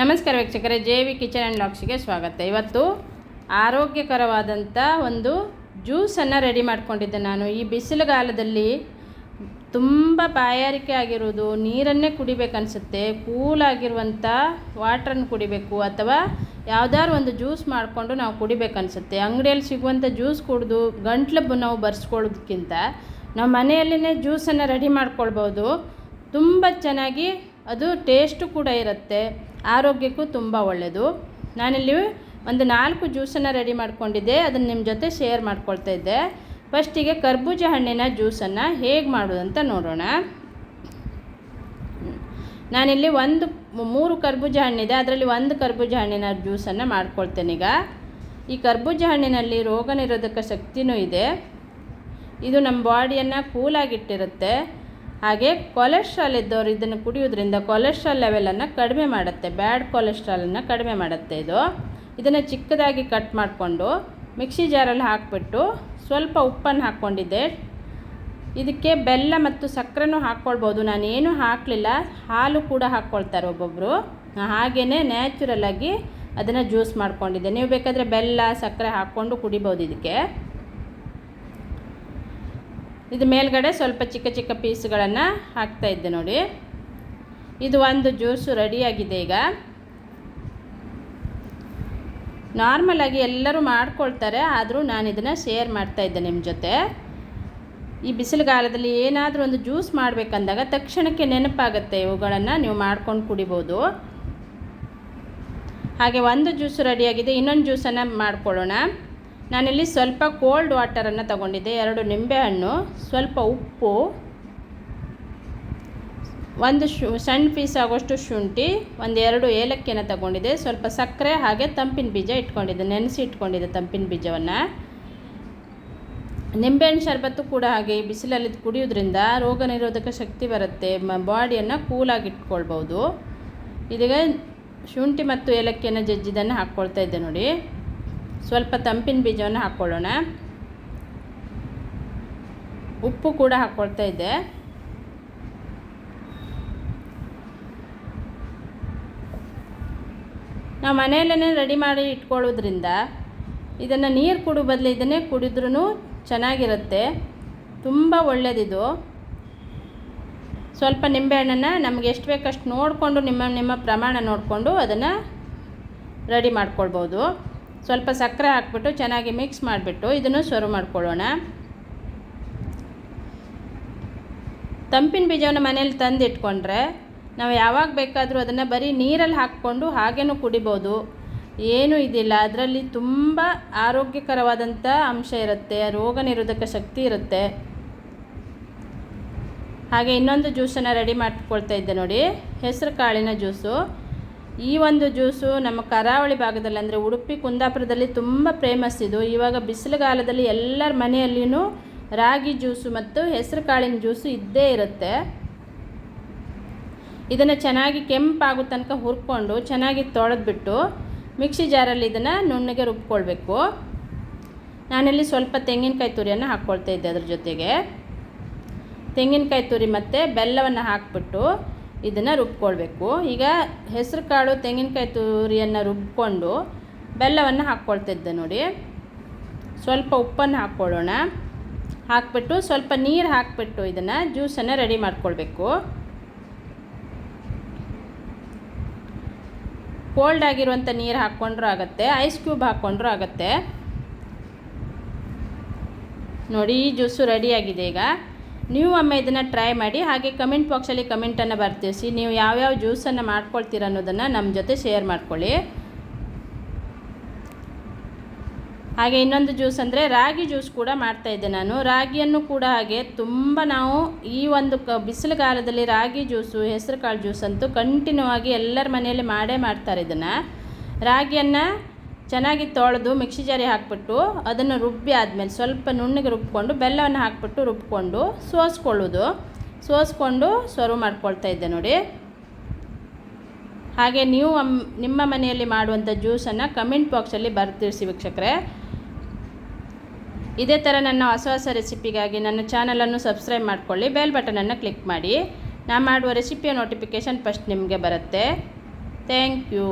ನಮಸ್ಕಾರ ವೀಕ್ಷಕರೇ, J V kitchen and ಲಾಕ್ಸಿಗೆ ಸ್ವಾಗತ. ಇವತ್ತು ಆರೋಗ್ಯಕರವಾದಂಥ ಒಂದು ಜ್ಯೂಸನ್ನು ರೆಡಿ ಮಾಡಿಕೊಂಡಿದ್ದೆ ನಾನು. ಈ ಬಿಸಿಲುಗಾಲದಲ್ಲಿ ತುಂಬ ಬಾಯಾರಿಕೆ ಆಗಿರೋದು ನೀರನ್ನೇ ಕುಡಿಬೇಕನ್ಸುತ್ತೆ ಕೂಲಾಗಿರುವಂಥ ವಾಟ್ರನ್ನು ಕುಡಿಬೇಕು, ಅಥವಾ ಯಾವ್ದಾದ್ರು ಒಂದು ಜ್ಯೂಸ್ ಮಾಡಿಕೊಂಡು ನಾವು ಕುಡಿಬೇಕನ್ಸುತ್ತೆ. ಅಂಗಡಿಯಲ್ಲಿ ಸಿಗುವಂಥ ಜ್ಯೂಸ್ ಕುಡಿದು ಗಂಟ್ಲು ನಾವು ಬರ್ಸ್ಕೊಳ್ಳೋದಕ್ಕಿಂತ ನಾವು ಮನೆಯಲ್ಲೇ ಜ್ಯೂಸನ್ನು ರೆಡಿ ಮಾಡ್ಕೊಳ್ಬೋದು. ತುಂಬ ಚೆನ್ನಾಗಿ ಅದು ಟೇಸ್ಟು ಕೂಡ ಇರುತ್ತೆ. ಆರೋಗ್ಯಕ್ಕೂ ತುಂಬ ಒಳ್ಳೆಯದು ನಾನಿಲ್ಲಿ ಒಂದು ನಾಲ್ಕು ಜ್ಯೂಸನ್ನು ರೆಡಿ ಮಾಡ್ಕೊಂಡಿದ್ದೆ. ಅದನ್ನು ನಿಮ್ಮ ಜೊತೆ ಶೇರ್ ಮಾಡ್ಕೊಳ್ತಾ ಇದ್ದೆ. ಫಸ್ಟಿಗೆ ಕರ್ಬೂಜ ಹಣ್ಣಿನ ಜ್ಯೂಸನ್ನು ಹೇಗೆ ಮಾಡೋದಂತ ನೋಡೋಣ. ನಾನಿಲ್ಲಿ ಒಂದು, ಮೂರು ಕರ್ಬೂಜ ಹಣ್ಣಿದೆ. ಅದರಲ್ಲಿ ಒಂದು ಕರ್ಬೂಜ ಹಣ್ಣಿನ ಜ್ಯೂಸನ್ನು ಮಾಡ್ಕೊಳ್ತೇನೆ ಈಗ. ಈ ಕರ್ಬೂಜ ಹಣ್ಣಿನಲ್ಲಿ ರೋಗ ನಿರೋಧಕ ಶಕ್ತಿನೂ ಇದೆ. ಇದು ನಮ್ಮ ಬಾಡಿಯನ್ನು ಕೂಲಾಗಿಟ್ಟಿರುತ್ತೆ ಹಾಗೆ ಕೊಲೆಸ್ಟ್ರಾಲ್ ಇದ್ದವರು ಇದನ್ನು ಕುಡಿಯೋದ್ರಿಂದ ಕೊಲೆಸ್ಟ್ರಾಲ್ ಲೆವೆಲನ್ನು ಕಡಿಮೆ ಮಾಡುತ್ತೆ. ಬ್ಯಾಡ್ ಕೊಲೆಸ್ಟ್ರಾಲನ್ನು ಕಡಿಮೆ ಮಾಡುತ್ತೆ ಇದು. ಇದನ್ನು ಚಿಕ್ಕದಾಗಿ ಕಟ್ ಮಾಡಿಕೊಂಡು ಮಿಕ್ಸಿ ಜಾರಲ್ಲಿ ಹಾಕಿಬಿಟ್ಟು ಸ್ವಲ್ಪ ಉಪ್ಪನ್ನು ಹಾಕ್ಕೊಂಡಿದ್ದೆ. ಇದಕ್ಕೆ ಬೆಲ್ಲ ಮತ್ತು ಸಕ್ಕರೆನೂ ಹಾಕ್ಕೊಳ್ಬೋದು. ನಾನು ಏನೂ ಹಾಕಲಿಲ್ಲ. ಹಾಲು ಕೂಡ ಹಾಕ್ಕೊಳ್ತಾರೆ ಒಬ್ಬೊಬ್ಬರು ಹಾಗೆಯೇ ನ್ಯಾಚುರಲ್ಲಾಗಿ ಅದನ್ನು ಜ್ಯೂಸ್ ಮಾಡಿಕೊಂಡಿದ್ದೆ. ನೀವು ಬೇಕಾದರೆ ಬೆಲ್ಲ, ಸಕ್ಕರೆ ಹಾಕ್ಕೊಂಡು ಕುಡಿಬೋದು ಇದಕ್ಕೆ. ಇದು ಮೇಲ್ಗಡೆ ಸ್ವಲ್ಪ ಚಿಕ್ಕ ಚಿಕ್ಕ ಪೀಸ್ಗಳನ್ನು ಹಾಕ್ತಾಯಿದ್ದೆ ನೋಡಿ. ಇದು ಒಂದು ಜ್ಯೂಸು ರೆಡಿಯಾಗಿದೆ ಈಗ. ನಾರ್ಮಲಾಗಿ ಎಲ್ಲರೂ ಮಾಡ್ಕೊಳ್ತಾರೆ, ಆದರೂ ನಾನು ಇದನ್ನು ಶೇರ್ ಮಾಡ್ತಾ ಇದ್ದೆ ನಿಮ್ಮ ಜೊತೆ. ಈ ಬಿಸಿಲುಗಾಲದಲ್ಲಿ ಏನಾದರೂ ಒಂದು ಜ್ಯೂಸ್ ಮಾಡಬೇಕಂದಾಗ ತಕ್ಷಣಕ್ಕೆ ನೆನಪಾಗುತ್ತೆ ಇವುಗಳನ್ನು ನೀವು ಮಾಡ್ಕೊಂಡು ಕುಡಿಬೋದು. ಹಾಗೆ ಒಂದು ಜ್ಯೂಸು ರೆಡಿಯಾಗಿದೆ, ಇನ್ನೊಂದು ಜ್ಯೂಸನ್ನು ಮಾಡ್ಕೊಳ್ಳೋಣ. ನಾನಿಲ್ಲಿ ಸ್ವಲ್ಪ ಕೋಲ್ಡ್ ವಾಟರನ್ನು ತಗೊಂಡಿದ್ದೆ, ಎರಡು ನಿಂಬೆಹಣ್ಣು ಸ್ವಲ್ಪ ಉಪ್ಪು, ಒಂದು ಶು, ಸಣ್ಣ ಪೀಸ್ ಆಗೋಷ್ಟು ಶುಂಠಿ, ಒಂದು ಎರಡು ಏಲಕ್ಕಿಯನ್ನು ತಗೊಂಡಿದ್ದೆ, ಸ್ವಲ್ಪ ಸಕ್ಕರೆ ಹಾಗೆ ತಂಪಿನ ಬೀಜ ಇಟ್ಕೊಂಡಿದ್ದೆ, ನೆನೆಸಿ ಇಟ್ಕೊಂಡಿದ್ದೆ ತಂಪಿನ ಬೀಜವನ್ನು. ನಿಂಬೆಹಣ್ಣು ಶರಬತ್ತು ಕೂಡ ಹಾಗೆ ಬಿಸಿಲಲ್ಲಿ ಕುಡಿಯೋದ್ರಿಂದ ರೋಗ ನಿರೋಧಕ ಶಕ್ತಿ ಬರುತ್ತೆ, ಮ, ಬಾಡಿಯನ್ನು ಕೂಲಾಗಿ ಇಟ್ಕೊಳ್ಬೋದು ಇದೀಗ ಶುಂಠಿ ಮತ್ತು ಏಲಕ್ಕಿಯನ್ನು ಜಜ್ಜಿದನ್ನು ಹಾಕ್ಕೊಳ್ತಾ ಇದ್ದೆ ನೋಡಿ. ಸ್ವಲ್ಪ ತಂಪಿನ ಬೀಜವನ್ನು ಹಾಕ್ಕೊಳ್ಳೋಣ. ಉಪ್ಪು ಕೂಡ ಹಾಕ್ಕೊಳ್ತಾ ಇದ್ದೆ. ನಾವು ಮನೆಯಲ್ಲೇ ರೆಡಿ ಮಾಡಿ ಇಟ್ಕೊಳ್ಳೋದ್ರಿಂದ ಇದನ್ನು ನೀರು ಕುಡು ಬದಲು ಇದನ್ನೇ ಕುಡಿದ್ರೂ ಚೆನ್ನಾಗಿರುತ್ತೆ. ತುಂಬ ಒಳ್ಳೆಯದಿದು ಸ್ವಲ್ಪ ನಿಂಬೆಹಣ್ಣನ್ನು ನಮಗೆ ಎಷ್ಟು ಬೇಕಷ್ಟು ನೋಡಿಕೊಂಡು ನಿಮ್ಮ ನಿಮ್ಮ ಪ್ರಮಾಣ ನೋಡಿಕೊಂಡು ಅದನ್ನು ರೆಡಿ ಮಾಡ್ಕೊಳ್ಬೋದು. ಸ್ವಲ್ಪ ಸಕ್ಕರೆ ಹಾಕ್ಬಿಟ್ಟು ಚೆನ್ನಾಗಿ ಮಿಕ್ಸ್ ಮಾಡಿಬಿಟ್ಟು ಇದನ್ನು ಸರ್ವ್ ಮಾಡ್ಕೊಳ್ಳೋಣ. ತಂಪಿನ ಬೀಜವನ್ನು ಮನೇಲಿ ತಂದಿಟ್ಕೊಂಡ್ರೆ ನಾವು ಯಾವಾಗ ಬೇಕಾದರೂ ಅದನ್ನು ಬರೀ ನೀರಲ್ಲಿ ಹಾಕ್ಕೊಂಡು ಹಾಗೇನೂ ಕುಡಿಬೋದು. ಏನೂ ಇದಿಲ್ಲ. ಅದರಲ್ಲಿ ತುಂಬ ಆರೋಗ್ಯಕರವಾದಂಥ ಅಂಶ ಇರುತ್ತೆ. ರೋಗ ನಿರೋಧಕ ಶಕ್ತಿ ಇರುತ್ತೆ. ಹಾಗೆ ಇನ್ನೊಂದು ಜ್ಯೂಸನ್ನು ರೆಡಿ ಮಾಡ್ಕೊಳ್ತಾ ಇದ್ದೆ ನೋಡಿ. ಹೆಸರು ಕಾಳಿನ ಜ್ಯೂಸು. ಈ ಒಂದು ಜ್ಯೂಸು ನಮ್ಮ ಕರಾವಳಿ ಭಾಗದಲ್ಲಿ ಅಂದರೆ ಉಡುಪಿ, ಕುಂದಾಪುರದಲ್ಲಿ ತುಂಬ ಫೇಮಸ್ ಇದು. ಇವಾಗ ಬಿಸಿಲುಗಾಲದಲ್ಲಿ ಎಲ್ಲರ ಮನೆಯಲ್ಲಿಯೂ ರಾಗಿ ಜ್ಯೂಸು ಮತ್ತು ಹೆಸರು ಕಾಳಿನ ಜ್ಯೂಸು ಇದ್ದೇ ಇರುತ್ತೆ. ಇದನ್ನು ಚೆನ್ನಾಗಿ ಕೆಂಪಾಗೋ ತನಕ ಹುರ್ಕೊಂಡು ಚೆನ್ನಾಗಿ ತೊಳೆದ್ಬಿಟ್ಟು ಮಿಕ್ಸಿ ಜಾರಲ್ಲಿ ಇದನ್ನು ನುಣ್ಣಗೆ ರುಬ್ಕೊಳ್ಬೇಕು. ನಾನಿಲ್ಲಿ ಸ್ವಲ್ಪ ತೆಂಗಿನಕಾಯಿ ತುರಿಯನ್ನು ಹಾಕ್ಕೊಳ್ತಾ ಇದ್ದೆ ಅದ್ರ ಜೊತೆಗೆ. ತೆಂಗಿನಕಾಯಿ ತುರಿ ಮತ್ತು ಬೆಲ್ಲವನ್ನು ಹಾಕ್ಬಿಟ್ಟು ಇದನ್ನು ರುಬ್ಕೊಳ್ಬೇಕು. ಈಗ ಹೆಸರು ಕಾಳು, ತೆಂಗಿನಕಾಯಿ ತುರಿಯನ್ನು ರುಬ್ಕೊಂಡು ಬೆಲ್ಲವನ್ನು ಹಾಕ್ಕೊಳ್ತಿದ್ದೆ ನೋಡಿ. ಸ್ವಲ್ಪ ಉಪ್ಪನ್ನು ಹಾಕ್ಕೊಳ್ಳೋಣ. ಹಾಕ್ಬಿಟ್ಟು ಸ್ವಲ್ಪ ನೀರು ಹಾಕ್ಬಿಟ್ಟು ಇದನ್ನು ಜ್ಯೂಸನ್ನು ರೆಡಿ ಮಾಡ್ಕೊಳ್ಬೇಕು. ಕೋಲ್ಡ್ ಆಗಿರುವಂಥ ನೀರು ಹಾಕ್ಕೊಂಡ್ರೂ ಆಗುತ್ತೆ, ಐಸ್ ಕ್ಯೂಬ್ ಹಾಕ್ಕೊಂಡ್ರೂ ಆಗುತ್ತೆ. ನೋಡಿ ಈ ಜ್ಯೂಸು ರೆಡಿಯಾಗಿದೆ ಈಗ. ನೀವು ಒಮ್ಮೆ ಇದನ್ನು ಟ್ರೈ ಮಾಡಿ, ಹಾಗೆ ಕಮೆಂಟ್ ಬಾಕ್ಸಲ್ಲಿ ಕಮೆಂಟನ್ನು ಬರ್ತಿಸಿ ನೀವು ಯಾವ್ಯಾವ ಜ್ಯೂಸನ್ನು ಮಾಡ್ಕೊಳ್ತೀರ ಅನ್ನೋದನ್ನು ನಮ್ಮ ಜೊತೆ ಶೇರ್ ಮಾಡ್ಕೊಳ್ಳಿ. ಹಾಗೆ ಇನ್ನೊಂದು ಜ್ಯೂಸ್ ಅಂದರೆ ರಾಗಿ ಜ್ಯೂಸ್ ಕೂಡ ಮಾಡ್ತಾಯಿದ್ದೆ ನಾನು. ರಾಗಿಯನ್ನು ಕೂಡ ಹಾಗೆ ತುಂಬ ನಾವು ಈ ಒಂದು ಕ, ಬಿಸಿಲುಗಾಲದಲ್ಲಿ ರಾಗಿ ಜ್ಯೂಸು ಹೆಸರು ಕಾಳು ಜ್ಯೂಸ್ ಅಂತೂ ಕಂಟಿನ್ಯೂ ಆಗಿ ಎಲ್ಲರ ಮನೆಯಲ್ಲಿ ಮಾಡೇ ಮಾಡ್ತಾರೆ ಇದನ್ನು. ರಾಗಿಯನ್ನು ಚೆನ್ನಾಗಿ ತೊಳೆದು ಮಿಕ್ಸಿ ಜಾರಿ ಹಾಕ್ಬಿಟ್ಟು ಅದನ್ನು ರುಬ್ಬಿ ಆದಮೇಲೆ ಸ್ವಲ್ಪ ನುಣ್ಣಗೆ ರುಬ್ಕೊಂಡು ಬೆಲ್ಲವನ್ನು ಹಾಕ್ಬಿಟ್ಟು ರುಬ್ಕೊಂಡು ಸೋಸ್ಕೊಳ್ಳೋದು. ಸೋಸ್ಕೊಂಡು ಸರ್ವ್ ಮಾಡ್ಕೊಳ್ತಾ ಇದ್ದೆ ನೋಡಿ. ಹಾಗೆ ನೀವು ನಿಮ್ಮ ಮನೆಯಲ್ಲಿ ಮಾಡುವಂಥ ಜ್ಯೂಸನ್ನು ಕಮೆಂಟ್ ಬಾಕ್ಸಲ್ಲಿ ಬರ್ತಿರಿಸಿ ವೀಕ್ಷಕರೇ. ಇದೇ ಥರ ನನ್ನ ಹೊಸ ಹೊಸ ರೆಸಿಪಿಗಾಗಿ ನನ್ನ ಚಾನಲನ್ನು ಸಬ್ಸ್ಕ್ರೈಬ್ ಮಾಡ್ಕೊಳ್ಳಿ, ಬೆಲ್ ಬಟನನ್ನು ಕ್ಲಿಕ್ ಮಾಡಿ. ನಾನು ಮಾಡುವ ರೆಸಿಪಿಯ ನೋಟಿಫಿಕೇಷನ್ ಫಸ್ಟ್ ನಿಮಗೆ ಬರುತ್ತೆ. Thank you.